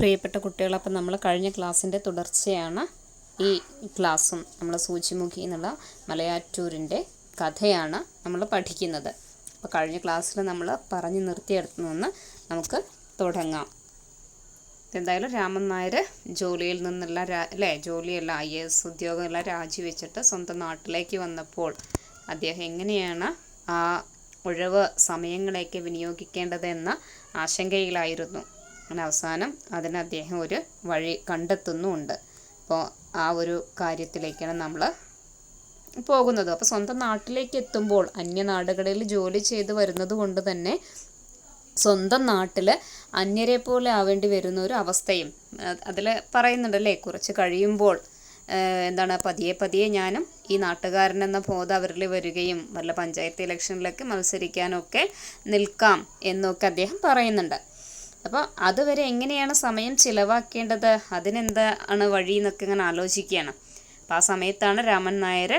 പ്രിയപ്പെട്ട കുട്ടികൾ അപ്പം നമ്മൾ കഴിഞ്ഞ ക്ലാസ്സിന്റെ തുടർച്ചയാണ് ഈ ക്ലാസ്സും നമ്മൾ സൂചിമുഖി എന്നുള്ള മലയാറ്റൂരിന്റെ കഥയാണ് നമ്മൾ പഠിക്കുന്നത്. അപ്പോൾ കഴിഞ്ഞ ക്ലാസ്സിൽ നമ്മൾ പറഞ്ഞു നിർത്തിയെടുത്തു നിന്ന് നമുക്ക് തുടങ്ങാം. എന്തായാലും രാമൻ നായർ ജോലിയിൽ നിന്നുള്ള രാ അല്ലേ ജോലിയല്ല ഐ എസ് ഉദ്യോഗമെല്ലാം രാജിവെച്ചിട്ട് സ്വന്തം നാട്ടിലേക്ക് വന്നപ്പോൾ അദ്ദേഹം എങ്ങനെയാണ് ആ ഒഴിവ് സമയങ്ങളെയൊക്കെ വിനിയോഗിക്കേണ്ടതെന്ന ആശങ്കയിലായിരുന്നു. അങ്ങനെ അവസാനം അതിന് അദ്ദേഹം ഒരു വഴി കണ്ടെത്തുന്നുമുണ്ട്. അപ്പോൾ ആ ഒരു കാര്യത്തിലേക്കാണ് നമ്മൾ പോകുന്നത്. അപ്പോൾ സ്വന്തം നാട്ടിലേക്ക് എത്തുമ്പോൾ അന്യനാടുകളിൽ ജോലി ചെയ്ത് വരുന്നത് കൊണ്ട് തന്നെ സ്വന്തം നാട്ടിൽ അന്യരെ പോലെ ആവേണ്ടി വരുന്ന ഒരു അവസ്ഥയും അതിൽ പറയുന്നുണ്ടല്ലേ കുറച്ച് കഴിയുമ്പോൾ എന്താണ് പതിയെ പതിയെ ഞാനും ഈ നാട്ടുകാരൻ എന്ന ബോധം അവരിൽ വരികയും വല്ല പഞ്ചായത്ത് ഇലക്ഷനിലൊക്കെ മത്സരിക്കാനൊക്കെ നിൽക്കാം എന്നൊക്കെ അദ്ദേഹം പറയുന്നുണ്ട്. അപ്പോൾ അതുവരെ എങ്ങനെയാണ് സമയം ചിലവാക്കേണ്ടത്? അതിനെന്താണ് വഴി എന്നൊക്കെ ഇങ്ങനെ ആലോചിക്കുകയാണ്. അപ്പോൾ ആ സമയത്താണ് രാമൻ നായർ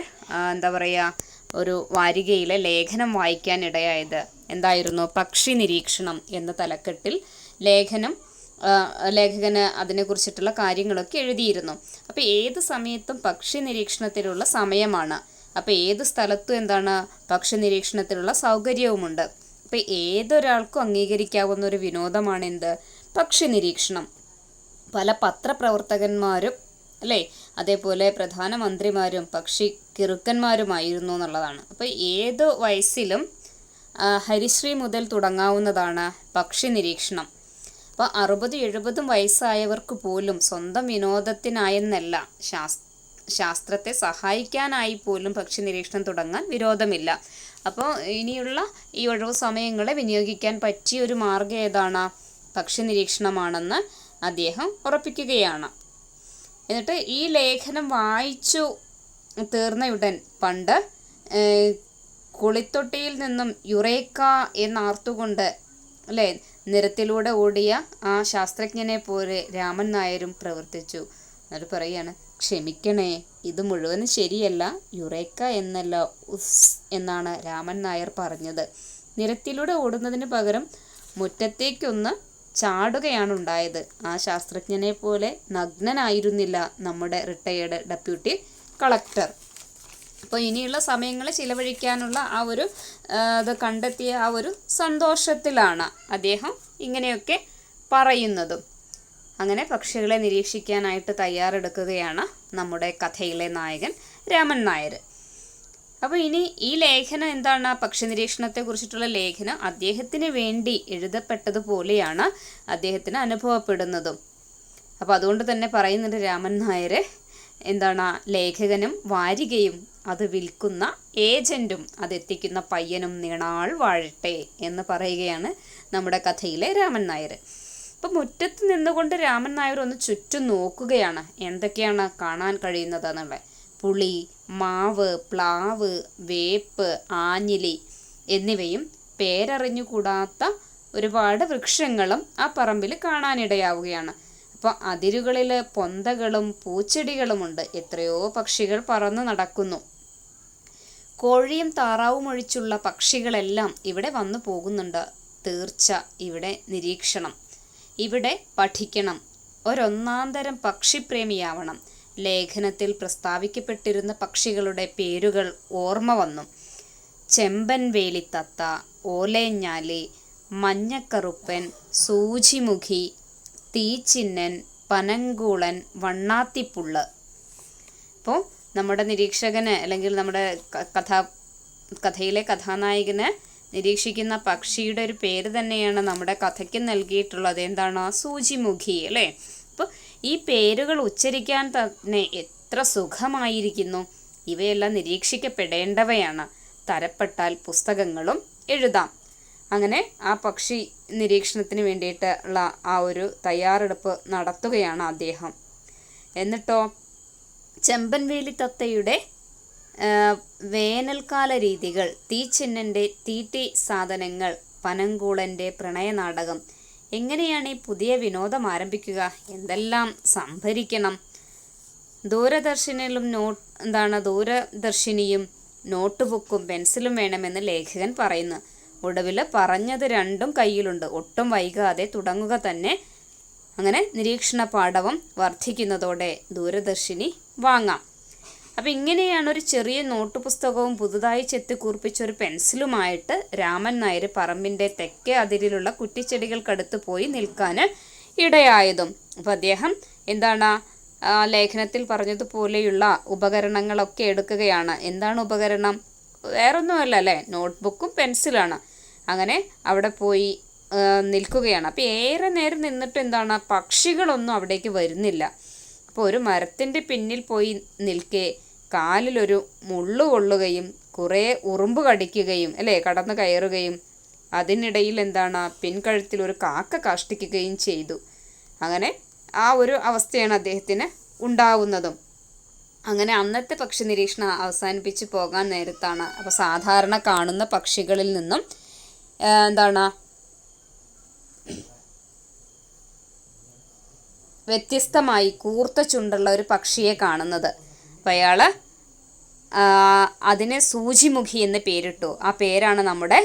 എന്താ പറയുക ഒരു വാരികയിലെ ലേഖനം വായിക്കാനിടയായത്. എന്തായിരുന്നു? പക്ഷി നിരീക്ഷണം എന്ന തലക്കെട്ടിൽ ലേഖനം ലേഖകന് അതിനെക്കുറിച്ചിട്ടുള്ള കാര്യങ്ങളൊക്കെ എഴുതിയിരുന്നു. അപ്പോൾ ഏത് സമയത്തും പക്ഷി നിരീക്ഷണത്തിലുള്ള സമയമാണ്. അപ്പോൾ ഏത് സ്ഥലത്തും എന്താണ്? പക്ഷി നിരീക്ഷണത്തിലുള്ള സൗകര്യവുമുണ്ട്. അപ്പോൾ ഏതൊരാൾക്കും അംഗീകരിക്കാവുന്ന ഒരു വിനോദമാണ് എന്ത്? പക്ഷി നിരീക്ഷണം. പല പത്രപ്രവർത്തകന്മാരും അല്ലേ? അതേപോലെ പ്രധാനമന്ത്രിമാരും പക്ഷി കിറുക്കന്മാരുമായിരുന്നു എന്നുള്ളതാണ്. അപ്പോൾ ഏത് വയസ്സിലും ഹരിശ്രീ മുതൽ തുടങ്ങാവുന്നതാണ് പക്ഷി നിരീക്ഷണം. അപ്പോൾ അറുപത് എഴുപതും വയസ്സായവർക്ക് പോലും സ്വന്തം വിനോദത്തിനായെന്നല്ല ശാസ് ശാസ്ത്രത്തെ സഹായിക്കാനായി പോലും പക്ഷി നിരീക്ഷണം തുടങ്ങാൻ വിരോധമില്ല. അപ്പോൾ ഇനിയുള്ള ഈ ഒഴിവ് സമയങ്ങളെ വിനിയോഗിക്കാൻ പറ്റിയ ഒരു മാർഗം ഏതാണ്? പക്ഷി നിരീക്ഷണമാണെന്ന് അദ്ദേഹം ഉറപ്പിക്കുകയാണ്. എന്നിട്ട് ഈ ലേഖനം വായിച്ചു തീർന്നയുടൻ പണ്ട് കുളിത്തൊട്ടിയിൽ നിന്നും യുറേക്ക എന്നാർത്തുകൊണ്ട് അല്ലേ നിരത്തിലൂടെ ഓടിയ ആ ശാസ്ത്രജ്ഞനെ പോലെ രാമൻ നായരും പ്രവർത്തിച്ചു. എന്നിട്ട് പറയാണ് ക്ഷമിക്കണേ ഇത് മുഴുവനും ശരിയല്ല. യുറേക്ക എന്നല്ല ഉസ് എന്നാണ് രാമൻ നായർ പറഞ്ഞത്. നിരത്തിലൂടെ ഓടുന്നതിന് പകരം മുറ്റത്തേക്കൊന്ന് ചാടുകയാണ് ഉണ്ടായത്. ആ ശാസ്ത്രജ്ഞനെ പോലെ നഗ്നനായിരുന്നില്ല നമ്മുടെ റിട്ടയേർഡ് ഡെപ്യൂട്ടി കളക്ടർ. അപ്പോൾ ഇനിയുള്ള സമയങ്ങൾ ചിലവഴിക്കാനുള്ള ആ ഒരു അത് കണ്ടെത്തിയ ആ ഒരു സന്തോഷത്തിലാണ് അദ്ദേഹം ഇങ്ങനെയൊക്കെ പറയുന്നതും. അങ്ങനെ പക്ഷികളെ നിരീക്ഷിക്കാനായിട്ട് തയ്യാറെടുക്കുകയാണ് നമ്മുടെ കഥയിലെ നായകൻ രാമൻ നായർ. അപ്പോൾ ഇനി ഈ ലേഖനം എന്താണ്? പക്ഷി നിരീക്ഷണത്തെ കുറിച്ചിട്ടുള്ള ലേഖനം അദ്ദേഹത്തിന് വേണ്ടി എഴുതപ്പെട്ടതുപോലെയാണ് അദ്ദേഹത്തിന് അനുഭവപ്പെടുന്നതും. അപ്പോൾ അതുകൊണ്ട് തന്നെ പറയുന്നുണ്ട് രാമൻ നായർ എന്താണ് ലേഖകനും വാരികയും അത് വിൽക്കുന്ന ഏജന്റും അതെത്തിക്കുന്ന പയ്യനും നീണാൾ വാഴട്ടെ എന്ന് പറയുകയാണ് നമ്മുടെ കഥയിലെ രാമൻ നായർ. അപ്പം മുറ്റത്ത് നിന്നുകൊണ്ട് രാമൻ നായർ ഒന്ന് ചുറ്റും നോക്കുകയാണ്. എന്തൊക്കെയാണ് കാണാൻ കഴിയുന്നത് എന്നുള്ളത് പുളി മാവ് പ്ലാവ് വേപ്പ് ആഞ്ഞിലി എന്നിവയും പേരറിഞ്ഞുകൂടാത്ത ഒരുപാട് വൃക്ഷങ്ങളും ആ പറമ്പിൽ കാണാനിടയാവുകയാണ്. അപ്പോൾ അതിരുകളിൽ പൊന്തകളും പൂച്ചെടികളുമുണ്ട് എത്രയോ പക്ഷികൾ പറന്നു നടക്കുന്നു. കോഴിയും താറാവും ഒഴിച്ചുള്ള പക്ഷികളെല്ലാം ഇവിടെ വന്നു പോകുന്നുണ്ട്. തീർച്ച. ഇവിടെ നിരീക്ഷണം. ഇവിടെ പഠിക്കണം. ഒരൊന്നാന്തരം പക്ഷിപ്രേമിയാവണം. ലേഖനത്തിൽ പ്രസ്താവിക്കപ്പെട്ടിരുന്ന പക്ഷികളുടെ പേരുകൾ ഓർമ്മ വന്നു. ചെമ്പൻ വേലിത്തത്ത ഓലേഞ്ഞാലി മഞ്ഞക്കറുപ്പൻ സൂചിമുഖി തീച്ചിന്നൻ പനങ്കൂളൻ വണ്ണാത്തിപ്പുള്ള്. അപ്പോൾ നമ്മുടെ നിരീക്ഷകന് അല്ലെങ്കിൽ നമ്മുടെ കഥ കഥാ കഥയിലെ കഥാനായകന് നിരീക്ഷിക്കുന്ന പക്ഷിയുടെ ഒരു പേര് തന്നെയാണ് നമ്മുടെ കഥയ്ക്ക് നൽകിയിട്ടുള്ളത്. എന്താണ്? സൂചിമുഖി അല്ലേ? അപ്പോൾ ഈ പേരുകൾ ഉച്ചരിക്കാൻ തന്നെ എത്ര സുഖമായിരിക്കുന്നു? ഇവയെല്ലാം നിരീക്ഷിക്കപ്പെടേണ്ടവയാണ്. തരപ്പെട്ടാൽ പുസ്തകങ്ങളും എഴുതാം. അങ്ങനെ ആ പക്ഷി നിരീക്ഷണത്തിന് വേണ്ടിയിട്ടുള്ള ആ ഒരു തയ്യാറെടുപ്പ് നടത്തുകയാണ് അദ്ദേഹം. എന്നിട്ടോ? ചെമ്പൻവേലി തത്തയുടെ വേനൽക്കാല രീതികൾ തീച്ചിന്നന്റെ തീറ്റി സാധനങ്ങൾ പനങ്കൂളന്റെ പ്രണയനാടകം എങ്ങനെയാണ് ഈ പുതിയ വിനോദം ആരംഭിക്കുക? എന്തെല്ലാം സംഭരിക്കണം? ദൂരദർശനിലും നോ എന്താണ് ദൂരദർശിനിയും നോട്ട് ബുക്കും പെൻസിലും വേണമെന്ന് ലേഖകൻ പറയുന്നു. ഒടുവിൽ പറഞ്ഞത് രണ്ടും കയ്യിലുണ്ട്. ഒട്ടും വൈകാതെ തുടങ്ങുക തന്നെ. അങ്ങനെ നിരീക്ഷണ പാഠവും വർദ്ധിക്കുന്നതോടെ ദൂരദർശിനി വാങ്ങാം. അപ്പം ഇങ്ങനെയാണ് ഒരു ചെറിയ നോട്ട് പുസ്തകവും പുതുതായി ചെത്തിക്കൂർപ്പിച്ച ഒരു പെൻസിലുമായിട്ട് രാമൻ നായർ പറമ്പിന്റെ തെക്കേ അതിരിലുള്ള കുറ്റിച്ചെടികൾക്കടുത്ത് പോയി നിൽക്കാൻ ഇടയായതും. അപ്പം അദ്ദേഹം എന്താണ് ലേഖനത്തിൽ പറഞ്ഞതുപോലെയുള്ള ഉപകരണങ്ങളൊക്കെ എടുക്കുകയാണ്. എന്താണ് ഉപകരണം? വേറൊന്നുമല്ല അല്ലേ? നോട്ട്ബുക്കും പെൻസിലാണ്. അങ്ങനെ അവിടെ പോയി നിൽക്കുകയാണ്. അപ്പോൾ ഏറെ നേരം നിന്നിട്ട് എന്താണ്? പക്ഷികളൊന്നും അവിടേക്ക് വരുന്നില്ല. അപ്പോൾ ഒരു മരത്തിന്റെ പിന്നിൽ പോയി നിൽക്കെ കാലിലൊരു മുള്ളു കൊള്ളുകയും കുറേ ഉറുമ്പ് കടിക്കുകയും അല്ലേ? കടന്നു കയറുകയും അതിനിടയിൽ എന്താണ് പിൻകഴുത്തിൽ ഒരു കാക്ക കാഷ്ടിക്കുകയും ചെയ്തു. അങ്ങനെ ആ ഒരു അവസ്ഥയാണ് അദ്ദേഹത്തിന് ഉണ്ടാവുന്നതും. അങ്ങനെ അന്നത്തെ പക്ഷി നിരീക്ഷണം അവസാനിപ്പിച്ച് പോകാൻ നേരത്താണ്. അപ്പോൾ സാധാരണ കാണുന്ന പക്ഷികളിൽ നിന്നും എന്താണ് വ്യത്യസ്തമായി കൂർത്ത ചുണ്ടുള്ള ഒരു പക്ഷിയെ കാണുന്നത്. അപ്പോൾ അയാൾ അതിനെ സൂചിമുഖി എന്ന് പേരിട്ടു. ആ പേരാണ് നമ്മുടെ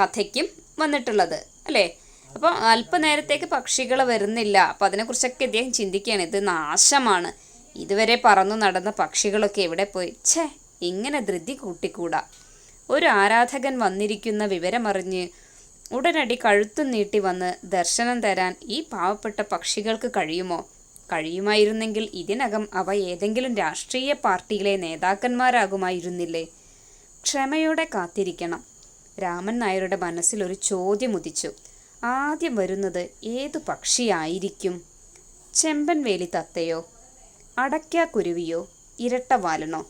കഥയ്ക്കും വന്നിട്ടുള്ളത് അല്ലേ? അപ്പോൾ അല്പനേരത്തേക്ക് പക്ഷികൾ വരുന്നില്ല. അപ്പോൾ അതിനെക്കുറിച്ചൊക്കെ അദ്ദേഹം ചിന്തിക്കുകയാണ്. ഇത് നാശമാണ്. ഇതുവരെ പറന്നു നടന്ന പക്ഷികളൊക്കെ എവിടെ പോയി? ഛേ ഇങ്ങനെ ധൃതി കൂട്ടിക്കൂടാ. ഒരു ആരാധകൻ വന്നിരിക്കുന്ന വിവരമറിഞ്ഞ് ഉടനടി കഴുത്തു നീട്ടി വന്ന് ദർശനം തരാൻ ഈ പാവപ്പെട്ട പക്ഷികൾക്ക് കഴിയുമോ? കഴിയുമായിരുന്നെങ്കിൽ ഇതിനകം അവ ഏതെങ്കിലും രാഷ്ട്രീയ പാർട്ടിയിലെ നേതാക്കന്മാരാകുമായിരുന്നില്ലേ? ക്ഷമയോടെ കാത്തിരിക്കണം. രാമൻ നായരുടെ മനസ്സിൽ ഒരു ചോദ്യം ഉദിച്ചു. ആദ്യം വരുന്നത് ഏതു പക്ഷിയായിരിക്കും? ചെമ്പൻ വേലി തത്തയോ അടയ്ക്കാക്കുരുവിയോ ഇരട്ടവാലനോ?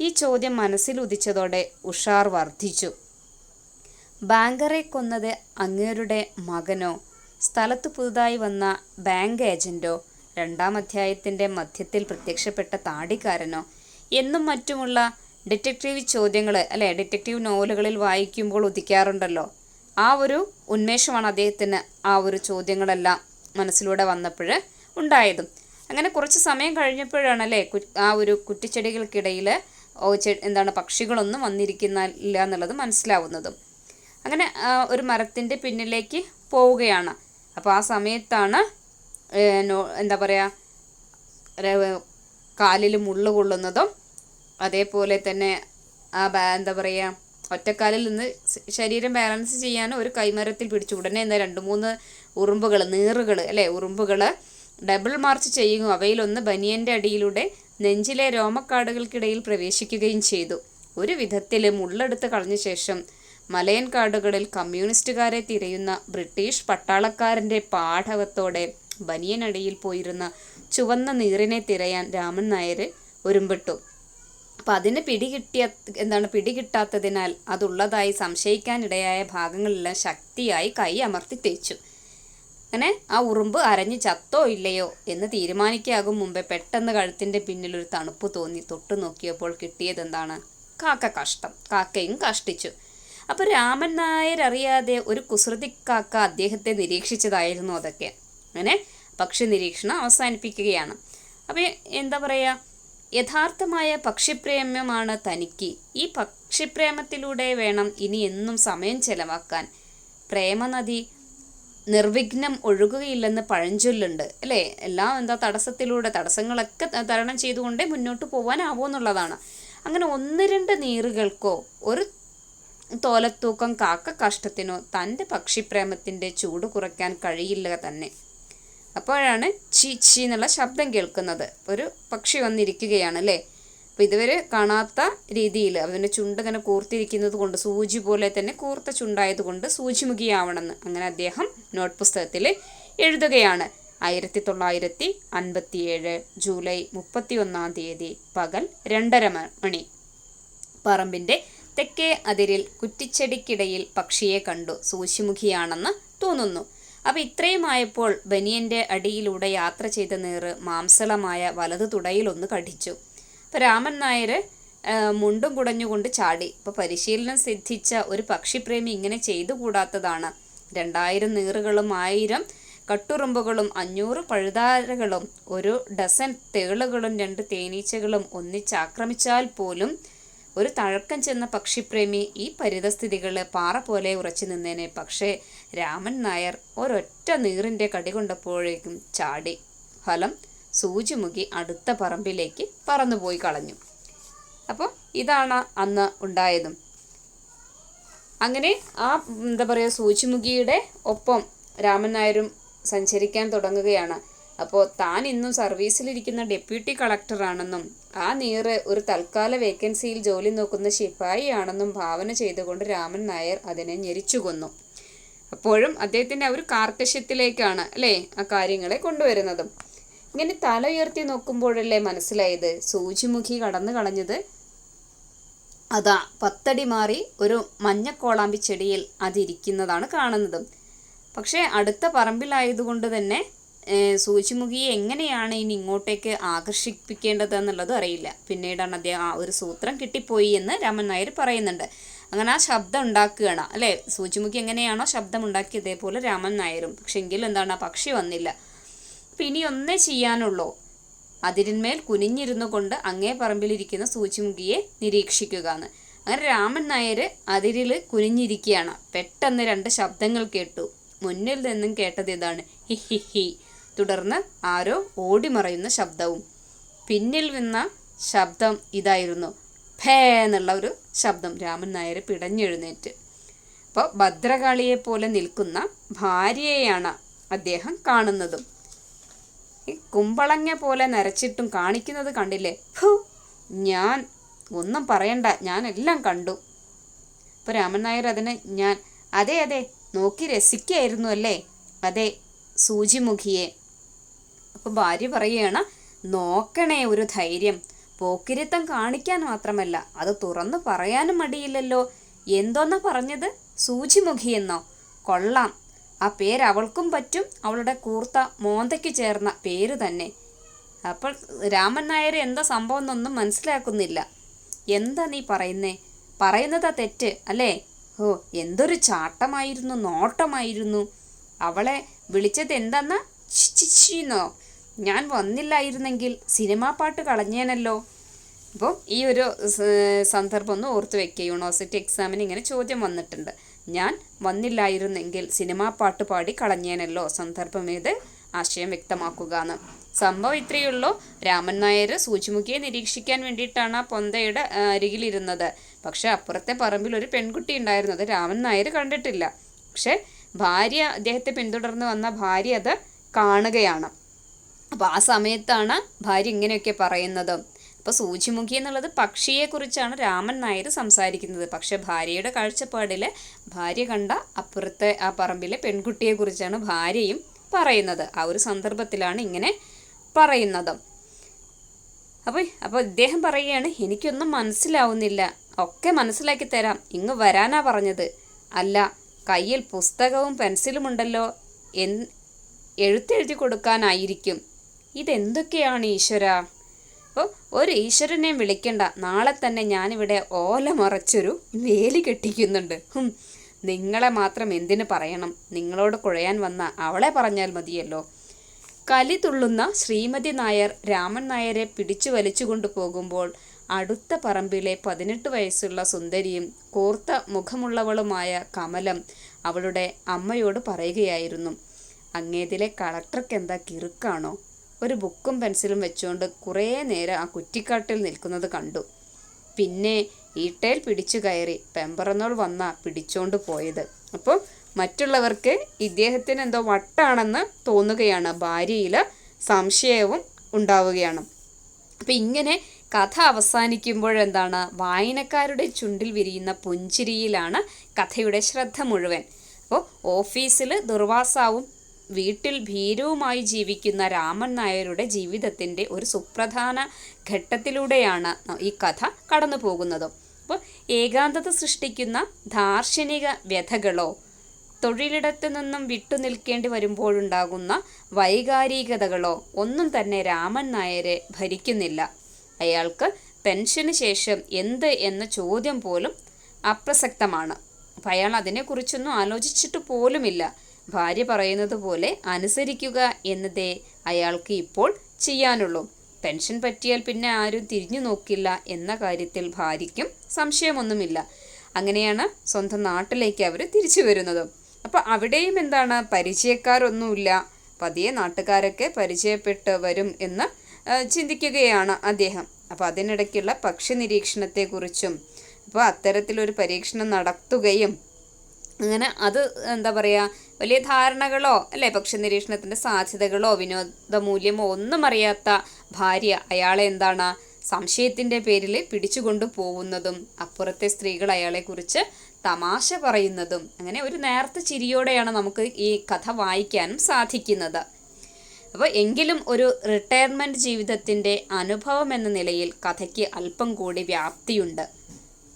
ഈ ചോദ്യം മനസ്സിൽ ഉദിച്ചതോടെ ഉഷാർ വർദ്ധിച്ചു. ബാങ്കറെ കൊന്നത് അങ്ങേരുടെ മകനോ? സ്ഥലത്ത് പുതുതായി വന്ന ബാങ്ക് ഏജന്റോ രണ്ടാം അധ്യായത്തിന്റെ മധ്യത്തിൽ പ്രത്യക്ഷപ്പെട്ട താടിക്കാരനോ? എന്നും മറ്റുമുള്ള ഡിറ്റക്റ്റീവ് ചോദ്യങ്ങൾ അല്ലെ ഡിറ്റക്റ്റീവ് നോവലുകളിൽ വായിക്കുമ്പോൾ ഉദിക്കാറുണ്ടല്ലോ. ആ ഒരു ഉന്മേഷമാണ് അദ്ദേഹത്തിന് ആ ഒരു ചോദ്യങ്ങളെല്ലാം മനസ്സിലൂടെ വന്നപ്പോൾ ഉണ്ടായതും. അങ്ങനെ കുറച്ച് സമയം കഴിഞ്ഞപ്പോഴാണ് അല്ലേ ആ ഒരു കുറ്റിച്ചെടികൾക്കിടയിൽ എന്താണ് പക്ഷികളൊന്നും വന്നിരിക്കുന്നില്ല എന്നുള്ളത് മനസ്സിലാവുന്നതും. അങ്ങനെ ഒരു മരത്തിന്റെ പിന്നിലേക്ക് പോവുകയാണ്. അപ്പോൾ ആ സമയത്താണ് എന്താ പറയുക കാലിൽ മുള്ളു കൊള്ളുന്നതും അതേപോലെ തന്നെ ആ ബാ എന്താ പറയുക ഒറ്റക്കാലിൽ നിന്ന് ശരീരം ബാലൻസ് ചെയ്യാൻ ഒരു കൈമരത്തിൽ പിടിച്ചു. ഉടനെ എന്താ രണ്ട് മൂന്ന് ഉറുമ്പുകൾ നീറുകൾ അല്ലേ ഉറുമ്പുകൾ ഡബിൾ മാർച്ച് ചെയ്യുകയും അവയിലൊന്ന് ബനിയന്റെ അടിയിലൂടെ നെഞ്ചിലെ രോമക്കാടുകൾക്കിടയിൽ പ്രവേശിക്കുകയും ചെയ്തു. ഒരു വിധത്തിൽ മുള്ളെടുത്ത് കളഞ്ഞ ശേഷം മലയൻ കാടുകളിൽ കമ്മ്യൂണിസ്റ്റുകാരെ തിരയുന്ന ബ്രിട്ടീഷ് പട്ടാളക്കാരന്റെ പാഠവത്തോടെ ബനിയനടിയിൽ പോയിരുന്ന ചുവന്ന നീറിനെ തിരയാൻ രാമൻ നായർ ഒരുമ്പിട്ടു. അപ്പം അതിന് പിടികിട്ടിയ എന്താണ് പിടികിട്ടാത്തതിനാൽ അതുള്ളതായി സംശയിക്കാനിടയായ ഭാഗങ്ങളെല്ലാം ശക്തിയായി കൈ അമർത്തി തേച്ചു. അങ്ങനെ ആ ഉറുമ്പ് അരഞ്ഞ് ചത്തോ ഇല്ലയോ എന്ന് തീരുമാനിക്കാകും മുമ്പേ പെട്ടെന്ന് കഴുത്തിന്റെ പിന്നിൽ ഒരു തണുപ്പ് തോന്നി തൊട്ടു നോക്കിയപ്പോൾ കിട്ടിയതെന്താണ്? കാക്ക കഷ്ടം. കാക്കയും കഷ്ടിച്ചു. അപ്പോൾ രാമൻ നായർ അറിയാതെ ഒരു കുസൃതിക്കാക്ക അദ്ദേഹത്തെ നിരീക്ഷിച്ചതായിരുന്നു അതൊക്കെ. അങ്ങനെ പക്ഷി നിരീക്ഷണം അവസാനിപ്പിക്കുകയാണ്. അപ്പോൾ എന്താ പറയുക യഥാർത്ഥമായ പക്ഷിപ്രേമ്യമാണ് തനിക്ക്. ഈ പക്ഷിപ്രേമത്തിലൂടെ വേണം ഇനി എന്നും സമയം ചെലവാക്കാൻ. പ്രേമനദി നിർവിഘ്നം ഒഴുകുകയില്ലെന്ന് പഴഞ്ചൊല്ലുണ്ട് അല്ലേ? എല്ലാം എന്താ തടസ്സത്തിലൂടെ തടസ്സങ്ങളൊക്കെ തരണം ചെയ്തുകൊണ്ടേ മുന്നോട്ട് പോകാനാവൂ എന്നുള്ളതാണ്. അങ്ങനെ ഒന്ന് രണ്ട് നീറുകൾക്കോ ഒരു തോലത്തൂക്കം കാക്ക കഷ്ടത്തിനോ തന്റെ പക്ഷിപ്രേമത്തിന്റെ ചൂട് കുറയ്ക്കാൻ കഴിയില്ല തന്നെ. അപ്പോഴാണ് ചീ ചീ എന്നുള്ള ശബ്ദം കേൾക്കുന്നത്. ഒരു പക്ഷി വന്നിരിക്കുകയാണ് അല്ലേ? അപ്പോൾ ഇതുവരെ കാണാത്ത രീതിയിൽ അവന്റെ ചുണ്ട് ഇങ്ങനെ കൂർത്തിരിക്കുന്നത് കൊണ്ട് സൂചി പോലെ തന്നെ കൂർത്ത ചുണ്ടായതുകൊണ്ട് സൂചിമുഖിയാവണമെന്ന് അങ്ങനെ അദ്ദേഹം നോട്ട് പുസ്തകത്തിൽ എഴുതുകയാണ്. ആയിരത്തി തൊള്ളായിരത്തി അൻപത്തിയേഴ് ജൂലൈ മുപ്പത്തി ഒന്നാം തീയതി പകൽ രണ്ടര മണി. പറമ്പിന്റെ തെക്കേ അതിരിൽ കുറ്റിച്ചെടിക്കിടയിൽ പക്ഷിയെ കണ്ടു. സൂചിമുഖിയാണെന്ന് തോന്നുന്നു. അപ്പോൾ ഇത്രയുമായപ്പോൾ ബനിയന്റെ അടിയിലൂടെ യാത്ര ചെയ്ത നേറ് മാംസളമായ വലതു തുടയിലൊന്ന് കടിച്ചു. അപ്പോൾ രാമൻ നായർ മുണ്ടും കുടഞ്ഞുകൊണ്ട് ചാടി. ഇപ്പോൾ പരിശീലനം സിദ്ധിച്ച ഒരു പക്ഷിപ്രേമി ഇങ്ങനെ ചെയ്തു കൂടാത്തതാണ്. രണ്ടായിരം നീറുകളും ആയിരം കട്ടുറുമ്പുകളും അഞ്ഞൂറ് പഴുതാരകളും ഒരു ഡസൻ തേളുകളും രണ്ട് തേനീച്ചകളും ഒന്നിച്ചാക്രമിച്ചാൽ പോലും ഒരു തഴക്കം ചെന്ന പക്ഷിപ്രേമി ഈ പരിതസ്ഥിതികൾ പാറ പോലെ ഉറച്ചു നിന്നേനെ. പക്ഷേ രാമൻ നായർ ഒരൊറ്റ നീറിന്റെ കടി കൊണ്ടപ്പോഴേക്കും ചാടി. ഫലം സൂചിമുഖി അടുത്ത പറമ്പിലേക്ക് പറന്നുപോയി കളഞ്ഞു. അപ്പോൾ ഇതാണ് അന്ന് ഉണ്ടായതും. അങ്ങനെ ആ എന്താ പറയുക സൂചിമുഖിയുടെ ഒപ്പം രാമൻ നായരും സഞ്ചരിക്കാൻ തുടങ്ങുകയാണ്. അപ്പോൾ താൻ ഇന്നും സർവീസിലിരിക്കുന്ന ഡെപ്യൂട്ടി കളക്ടറാണെന്നും ആ നീറ് ഒരു തൽക്കാല വേക്കൻസിയിൽ ജോലി നോക്കുന്ന ശിപായി ആണെന്നും ഭാവന ചെയ്തുകൊണ്ട് രാമൻ നായർ അതിനെ ഞെരിച്ചു കൊന്നു. അപ്പോഴും അദ്ദേഹത്തിന്റെ ആ ഒരു കാർക്കശ്യത്തിലേക്കാണ് അല്ലേ ആ കാര്യങ്ങളെ കൊണ്ടുവരുന്നതും. ഇങ്ങനെ തല ഉയർത്തി നോക്കുമ്പോഴല്ലേ മനസ്സിലായത്? സൂചിമുഖി കടന്നു കളഞ്ഞത്? അതാ പത്തടി മാറി ഒരു മഞ്ഞക്കോളാമ്പി ചെടിയിൽ അതിരിക്കുന്നതാണ് കാണുന്നതും. പക്ഷേ അടുത്ത പറമ്പിലായതുകൊണ്ട് തന്നെ സൂചിമുഖിയെ എങ്ങനെയാണ് ഇനി ഇങ്ങോട്ടേക്ക് ആകർഷിപ്പിക്കേണ്ടത് എന്നുള്ളത് അറിയില്ല. പിന്നീടാണ് അദ്ദേഹം ആ ഒരു സൂത്രം കിട്ടിപ്പോയി എന്ന് രാമൻ നായർ പറയുന്നുണ്ട്. അങ്ങനെ ആ ശബ്ദം ഉണ്ടാക്കുകയാണ് അല്ലേ? സൂചിമുഖി എങ്ങനെയാണോ ശബ്ദം ഉണ്ടാക്കിയത് അതേപോലെ രാമൻ നായരും. പക്ഷെ എങ്കിലും എന്താണ് ആ പക്ഷി വന്നില്ല. അപ്പം ഇനി ഒന്നേ ചെയ്യാനുള്ളൂ. അതിരിന്മേൽ കുനിഞ്ഞിരുന്നു കൊണ്ട് അങ്ങേ പറമ്പിലിരിക്കുന്ന സൂചിമുഖിയെ നിരീക്ഷിക്കുക എന്ന് അങ്ങനെ രാമൻ നായർ അതിരിൽ കുനിഞ്ഞിരിക്കുകയാണ്. പെട്ടെന്ന് രണ്ട് ശബ്ദങ്ങൾ കേട്ടു. മുന്നിൽ നിന്നും കേട്ടത് ഇതാണ്. ഹി ഹി ഹി. തുടർന്ന് ആരോ ഓടിമറയുന്ന ശബ്ദവും പിന്നിൽ നിന്ന ശബ്ദം ഇതായിരുന്നു. ഭേ എന്നുള്ള ഒരു ശബ്ദം രാമൻ നായർ പിടഞ്ഞെഴുന്നേറ്റ്. അപ്പോൾ ഭദ്രകാളിയെ പോലെ നിൽക്കുന്ന ഭാര്യയെയാണ് അദ്ദേഹം കാണുന്നതും. ഈ കുമ്പളങ്ങ പോലെ നരച്ചിട്ടും കാണിക്കുന്നത് കണ്ടില്ലേ? ഹു ഞാൻ ഒന്നും പറയണ്ട ഞാൻ എല്ലാം കണ്ടു. അപ്പോൾ രാമൻ നായർ അതിനെ ഞാൻ അതെ അതെ നോക്കി രസിക്കായിരുന്നു അല്ലേ? അതെ സൂചിമുഖിയെ. അപ്പോൾ ഭാര്യ പറയുകയാണ് നോക്കണേ ഒരു ധൈര്യം. പോക്കിരിത്തം കാണിക്കാൻ മാത്രമല്ല അത് തുറന്നു പറയാനും മടിയില്ലല്ലോ. എന്തോന്നാ പറഞ്ഞത്? സൂചിമുഖി എന്നോ? കൊള്ളാം. ആ പേര് അവൾക്കും പറ്റും അവളുടെ കൂർത്ത മോന്തയ്ക്ക് ചേർന്ന പേര് തന്നെ. അപ്പോൾ രാമൻ നായർ എന്താ സംഭവം എന്നൊന്നും മനസ്സിലാക്കുന്നില്ല. എന്താ നീ പറയുന്നേ? പറയുന്നതാ തെറ്റ് അല്ലേ? ഓ എന്തൊരു ചാട്ടമായിരുന്നു നോട്ടമായിരുന്നു. അവളെ വിളിച്ചത് എന്താന്നാ? ചിച്ചിന്നോ ഞാൻ വന്നില്ലായിരുന്നെങ്കിൽ സിനിമാ പാട്ട് കളഞ്ഞേനല്ലോ. അപ്പം ഈ ഒരു സന്ദർഭം ഒന്ന് ഓർത്ത് വെക്കുക യൂണിവേഴ്സിറ്റി എക്സാമിന് ഇങ്ങനെ ചോദ്യം വന്നിട്ടുണ്ട്. ഞാൻ വന്നില്ലായിരുന്നെങ്കിൽ സിനിമാ പാട്ട് പാടി കളഞ്ഞേനല്ലോ. സന്ദർഭം ഏത് ആശയം വ്യക്തമാക്കുക എന്ന് സംഭവം ഇത്രയേ ഉള്ളൂ. രാമൻ നായർ സൂചിമുഖിയെ നിരീക്ഷിക്കാൻ വേണ്ടിയിട്ടാണ് ആ പൊന്തയുടെ അരികിലിരുന്നത്. പക്ഷേ അപ്പുറത്തെ പറമ്പിൽ ഒരു പെൺകുട്ടി ഉണ്ടായിരുന്നു. അത് രാമൻ നായർ കണ്ടിട്ടില്ല. പക്ഷേ ഭാര്യ അദ്ദേഹത്തെ പിന്തുടർന്ന് വന്ന ഭാര്യ അത് കാണുകയാണ്. അപ്പോൾ ആ സമയത്താണ് ഭാര്യ ഇങ്ങനെയൊക്കെ പറയുന്നത്. അപ്പോൾ സൂചിമുഖി എന്നുള്ളത് പക്ഷിയെക്കുറിച്ചാണ് രാമൻ നായർ സംസാരിക്കുന്നത്. പക്ഷെ ഭാര്യയുടെ കാഴ്ചപ്പാടിൽ ഭാര്യ കണ്ട അപ്പുറത്തെ ആ പറമ്പിലെ പെൺകുട്ടിയെക്കുറിച്ചാണ് ഭാര്യയും പറയുന്നത്. ആ ഒരു സന്ദർഭത്തിലാണ് ഇങ്ങനെ പറയുന്നത്. അപ്പോൾ അപ്പോൾ ഇദ്ദേഹം പറയുകയാണ് എനിക്കൊന്നും മനസ്സിലാവുന്നില്ല. ഒക്കെ മനസ്സിലാക്കി തരാം. ഇങ്ങ് വരാനാ പറഞ്ഞത്. അല്ല കയ്യിൽ പുസ്തകവും പെൻസിലും ഉണ്ടല്ലോ. എൻ എഴുത്തെഴുതി കൊടുക്കാനായിരിക്കും. ഇതെന്തൊക്കെയാണ് ഈശ്വര? അപ്പോൾ ഒരു ഈശ്വരനെയും വിളിക്കണ്ട. നാളെ തന്നെ ഞാനിവിടെ ഓല മറച്ചൊരു വേലി കെട്ടിക്കുന്നുണ്ട്. നിങ്ങളെ മാത്രം എന്തിനു പറയണം? നിങ്ങളോട് കുഴയാൻ വന്ന അവളെ പറഞ്ഞാൽ മതിയല്ലോ. കലി തുള്ളുന്ന ശ്രീമതി നായർ രാമൻ നായരെ പിടിച്ചു വലിച്ചു കൊണ്ടുപോകുമ്പോൾ അടുത്ത പറമ്പിലെ പതിനെട്ട് വയസ്സുള്ള സുന്ദരിയും കോർത്ത മുഖമുള്ളവളുമായ കമലം അവളുടെ അമ്മയോട് പറയുകയായിരുന്നു. അങ്ങേതിലെ കളക്ടർക്ക് എന്താ കിറുക്കാണോ? ഒരു ബുക്കും പെൻസിലും വെച്ചുകൊണ്ട് കുറേ നേരം ആ കുറ്റിക്കാട്ടിൽ നിൽക്കുന്നത് കണ്ടു. പിന്നെ ഈട്ടയിൽ പിടിച്ചു കയറി പെമ്പറന്നോൾ വന്ന പിടിച്ചോണ്ട് പോയത്. അപ്പോൾ മറ്റുള്ളവർക്ക് ഇദ്ദേഹത്തിന് എന്തോ വട്ടാണെന്ന് തോന്നുകയാണ്. ഭാര്യയിൽ സംശയവും ഉണ്ടാവുകയാണ്. അപ്പം ഇങ്ങനെ കഥ അവസാനിക്കുമ്പോഴെന്താണ്? വായനക്കാരുടെ ചുണ്ടിൽ വിരിയുന്ന പുഞ്ചിരിയിലാണ് കഥയുടെ ശ്രദ്ധ മുഴുവൻ. അപ്പോൾ ഓഫീസിൽ ദുർവാസാവും വീട്ടിൽ ഭീരുവുമായി ജീവിക്കുന്ന രാമൻ നായരുടെ ജീവിതത്തിന്റെ ഒരു സുപ്രധാന ഘട്ടത്തിലൂടെയാണ് ഈ കഥ കടന്നു പോകുന്നത് അപ്പോൾ ഏകാന്തത സൃഷ്ടിക്കുന്ന ദാർശനിക വ്യഥകളോ തൊഴിലിടത്തു നിന്നും വിട്ടുനിൽക്കേണ്ടി വരുമ്പോഴുണ്ടാകുന്ന വൈകാരികതകളോ ഒന്നും തന്നെ രാമൻ നായരെ ഭരിക്കുന്നില്ല. അയാൾക്ക് പെൻഷന് ശേഷം എന്ത് എന്ന ചോദ്യം പോലും അപ്രസക്തമാണ്. അപ്പം അയാൾ അതിനെക്കുറിച്ചൊന്നും ആലോചിച്ചിട്ട് പോലുമില്ല. ഭാര്യ പറയുന്നത് പോലെ അനുസരിക്കുക എന്നതേ അയാൾക്ക് ഇപ്പോൾ ചെയ്യാനുള്ളൂ. പെൻഷൻ പറ്റിയാൽ പിന്നെ ആരും തിരിഞ്ഞു നോക്കില്ല എന്ന കാര്യത്തിൽ ഭാര്യയ്ക്കും സംശയമൊന്നുമില്ല. അങ്ങനെയാണ് സ്വന്തം നാട്ടിലേക്ക് അവർ തിരിച്ചു വരുന്നത്. അപ്പോൾ അവിടെയും എന്താണ്? പരിചയക്കാരൊന്നുമില്ല. പതിയെ നാട്ടുകാരൊക്കെ പരിചയപ്പെട്ട് വരും എന്ന് ചിന്തിക്കുകയാണ് അദ്ദേഹം. അപ്പോൾ അതിനിടയ്ക്കുള്ള പക്ഷി നിരീക്ഷണത്തെക്കുറിച്ചും അപ്പോൾ അത്തരത്തിലൊരു പരീക്ഷണം നടത്തുകയും അങ്ങനെ അത് എന്താ പറയുക വലിയ ധാരണകളോ അല്ലേ പക്ഷി നിരീക്ഷണത്തിന്റെ സാധ്യതകളോ വിനോദ മൂല്യമോ ഒന്നും അറിയാത്ത ഭാര്യ അയാളെ എന്താണ് സംശയത്തിന്റെ പേരിൽ പിടിച്ചുകൊണ്ടു പോകുന്നതും അപ്പുറത്തെ സ്ത്രീകൾ അയാളെക്കുറിച്ച് തമാശ പറയുന്നതും അങ്ങനെ ഒരു നേർത്ത ചിരിയോടെയാണ് നമുക്ക് ഈ കഥ വായിക്കാനും സാധിക്കുന്നത്. അപ്പോൾ എങ്കിലും ഒരു റിട്ടയർമെന്റ് ജീവിതത്തിന്റെ അനുഭവം എന്ന നിലയിൽ കഥയ്ക്ക് അല്പം കൂടി വ്യാപ്തിയുണ്ട്.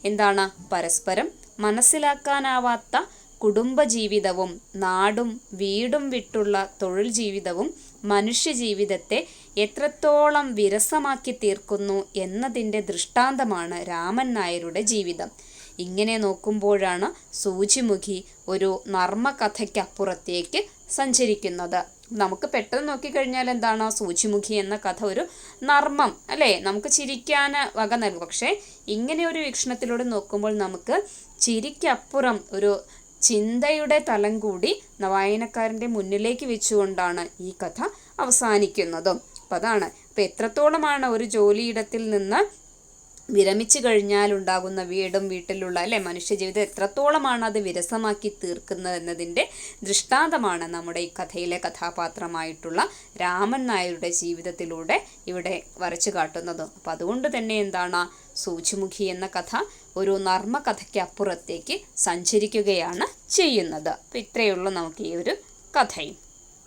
എന്താണ് പരസ്പരം? മനസ്സിലാക്കാനാവാത്ത കുടുംബജീവിതവും നാടും വീടും വിട്ടുള്ള തൊഴിൽ ജീവിതവും മനുഷ്യജീവിതത്തെ എത്രത്തോളം വിരസമാക്കി തീർക്കുന്നു എന്നതിന്റെ ദൃഷ്ടാന്തമാണ് രാമൻ നായരുടെ ജീവിതം. ഇങ്ങനെ നോക്കുമ്പോഴാണ് സൂചിമുഖി ഒരു നർമ്മകഥയ്ക്കപ്പുറത്തേക്ക് സഞ്ചരിക്കുന്നത്. നമുക്ക് പെട്ടെന്ന് നോക്കിക്കഴിഞ്ഞാൽ എന്താണ് സൂചിമുഖി എന്ന കഥ ഒരു നർമ്മം അല്ലേ? നമുക്ക് ചിരിക്കാൻ വക നൽകും. പക്ഷേ ഇങ്ങനെ ഒരു വീക്ഷണത്തിലൂടെ നോക്കുമ്പോൾ നമുക്ക് ചിരിക്കപ്പുറം ഒരു ചിന്തയുടെ തലം കൂടി വായനക്കാരന്റെ മുന്നിലേക്ക് വെച്ചുകൊണ്ടാണ് ഈ കഥ അവസാനിക്കുന്നതും. അപ്പം അതാണ്. അപ്പം എത്രത്തോളമാണ് ഒരു ജോലിയിടത്തിൽ നിന്ന് വിരമിച്ചു കഴിഞ്ഞാൽ ഉണ്ടാകുന്ന വീടും വീട്ടിലുള്ള അല്ലെ മനുഷ്യജീവിതം എത്രത്തോളമാണ് അത് വിരസമാക്കി തീർക്കുന്നത് എന്നതിന്റെ ദൃഷ്ടാന്തമാണ് നമ്മുടെ ഈ കഥയിലെ കഥാപാത്രമായിട്ടുള്ള രാമൻ നായരുടെ ജീവിതത്തിലൂടെ ഇവിടെ വരച്ചു കാട്ടുന്നത്. അപ്പം അതുകൊണ്ട് തന്നെ എന്താണ് സൂചിമുഖി എന്ന കഥ ഒരു നർമ്മ കഥയ്ക്ക് അപ്പുറത്തേക്ക് സഞ്ചരിക്കുകയാണ് ചെയ്യുന്നത്. അപ്പം ഇത്രയേ ഉള്ളൂ നമുക്ക് ഈ ഒരു കഥയും.